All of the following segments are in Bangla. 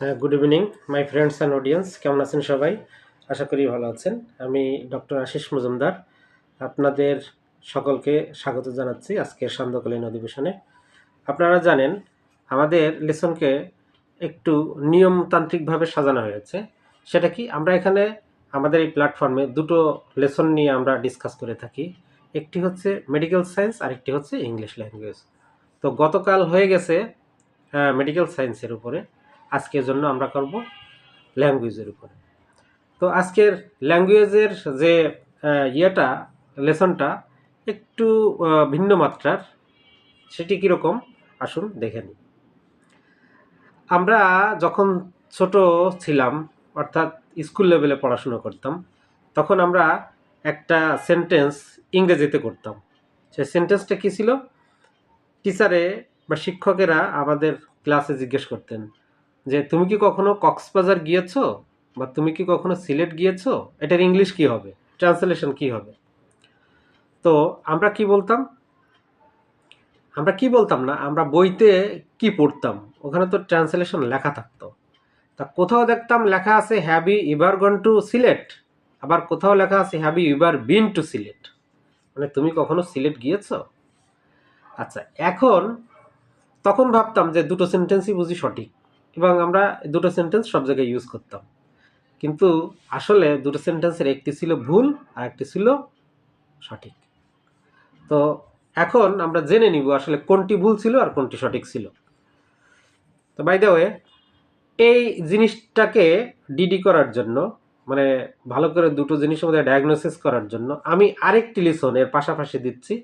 হ্যাঁ good evening my friends and audience কেমন আছেন সবাই? আশা করি ভালো আছেন। আমি ডক্টর আশিস মজুমদার, আপনাদের সকলকে স্বাগত জানাচ্ছি আজকের সান্ধ্যকালীন অধিবেশনে। আপনারা জানেন, আমাদের লেসনকে একটু নিয়মতান্ত্রিকভাবে সাজানো হয়েছে। সেটা কি? আমরা এখানে আমাদের এই প্ল্যাটফর্মে দুটো লেসন নিয়ে আমরা ডিসকাস করে থাকি। একটি হচ্ছে মেডিকেল সায়েন্স আর একটি হচ্ছে ইংলিশ ল্যাঙ্গুয়েজ তো গতকাল হয়ে গেছে মেডিকেল সায়েন্সের উপরে। আজকের জন্য আমরা করব ল্যাঙ্গুয়েজের উপরে। তো আজকের ল্যাঙ্গুয়েজের যে ইয়েটা, লেসনটা একটু ভিন্ন মাত্রার, সেটি কীরকম আসুন দেখে নিই। আমরা যখন ছোট ছিলাম, অর্থাৎ স্কুল লেভেলে পড়াশুনো করতাম, তখন আমরা একটা সেন্টেন্স ইংরেজিতে করতাম। সেই সেন্টেন্সটা কী ছিল? টিচারে বা শিক্ষকেরা আমাদের ক্লাসে জিজ্ঞেস করতেন যে তুমি কি কখনো কক্সবাজার গিয়েছো? বা তুমি কি কখনো সিলেট গিয়েছো? এটার ইংলিশ কি হবে? ট্রান্সলেশন কি হবে? তো আমরা কি বলতাম? আমরা কি বলতাম না? আমরা বইতে কি পড়তাম? ওখানে তো ট্রান্সলেশন লেখা থাকতো। তা কোথাও দেখতাম লেখা আছে have ever gone to Sylhet আবার কোথাও লেখা আছে have ever been to Sylhet মানে তুমি কখনো সিলেট গিয়েছো? আচ্ছা এখন তখন ভাবতাম যে দুটো সেন্টেন্সই বুঝি সঠিক। এবং আমরা দুটো সেন্টেন্স সব জায়গায় ইউজ করতাম। কিন্তু আসলে দুটো সেন্টেন্সের একটি ছিল ভুল আর একটি ছিল সঠিক। তো এখন আমরা জেনে নিব আসলে কোনটি ভুল ছিল আর কোনটি সঠিক ছিল। তো বাই দ্য ওয়ে এই জিনিসটাকে ডিডি করার জন্য মানে ভালো করে দুটো জিনিসের মধ্যে ডায়াগনোসিস করার জন্য আমি আরেকটি লিসন এর পাশাপাশি দিচ্ছি।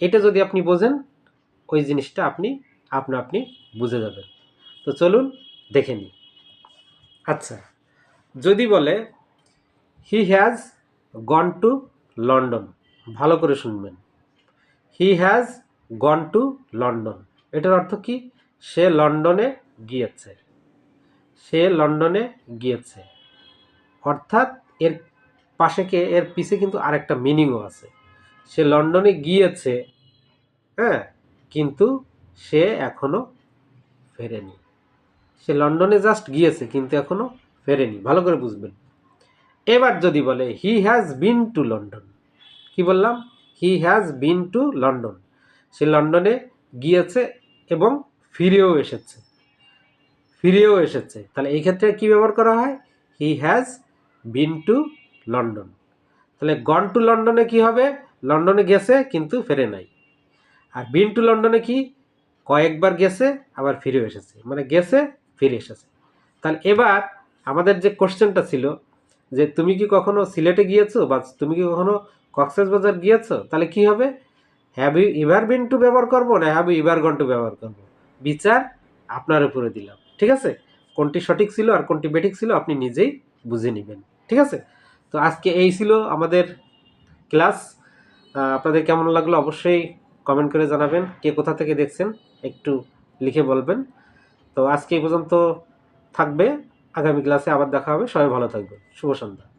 এটা যদি আপনি বোঝেন, ওই জিনিসটা আপনি, আপনা আপনি বুঝে যাবেন। তো চলুন দেখে নিই। আচ্ছা যদি বলে he has gone to London ভালো করে শুনবেন। He has gone to London এটার অর্থ কি? সে লন্ডনে গিয়েছে। সে লন্ডনে গিয়েছে। অর্থাৎ এর পাশে কে? এর পিছে কিন্তু আরেকটা মিনিংও আছে। সে লন্ডনে গিয়েছে হ্যাঁ কিন্তু সে এখনও ফেরেনি। সে লন্ডনে জাস্ট গিয়েছে, কিন্তু এখনও ফেরেনি। ভালো করে বুঝবেন। এবার যদি বলে he has been to London কি বললাম? He has been to London সে লন্ডনে গিয়েছে এবং ফিরেও এসেছে। ফিরেও এসেছে। তাহলে এই ক্ষেত্রে কি ব্যবহার করা হয়? He has been to London তাহলে গন টু লন্ডনে কি হবে? লন্ডনে গেছে, কিন্তু ফেরে নাই। আর বিন টু লন্ডনে কি? কয়েকবার গেছে, আবার ফিরেও এসেছে। মানে গেছে ফিরে এসেছে। তাহলে এবার আমাদের যে কোশ্চেনটা ছিল যে তুমি কি কখনো সিলেটে গিয়েছো বা তুমি কি কখনো কক্সবাজার গিয়েছো? তাহলে কি হবে? Have you ever been to ব্যবহার করব না have you ever gone to ব্যবহার করব? বিচার আপনার উপরে দিলাম। ঠিক আছে? কোনটি সঠিক ছিল আর কোনটি বেঠিক ছিল আপনি নিজেই বুঝে নেবেন। ঠিক আছে? তো আজকে এই ছিল আমাদের ক্লাস। আপনাদের কেমন লাগল অবশ্যই কমেন্ট করে জানাবেন। কে কোথা থেকে দেখছেন একটু লিখে বলবেন। তো আজকে এই পর্যন্ত থাকবে। আগামী ক্লাসে আবার দেখা হবে। সবাই ভালো থাকবে শুভ সন্ধ্যা।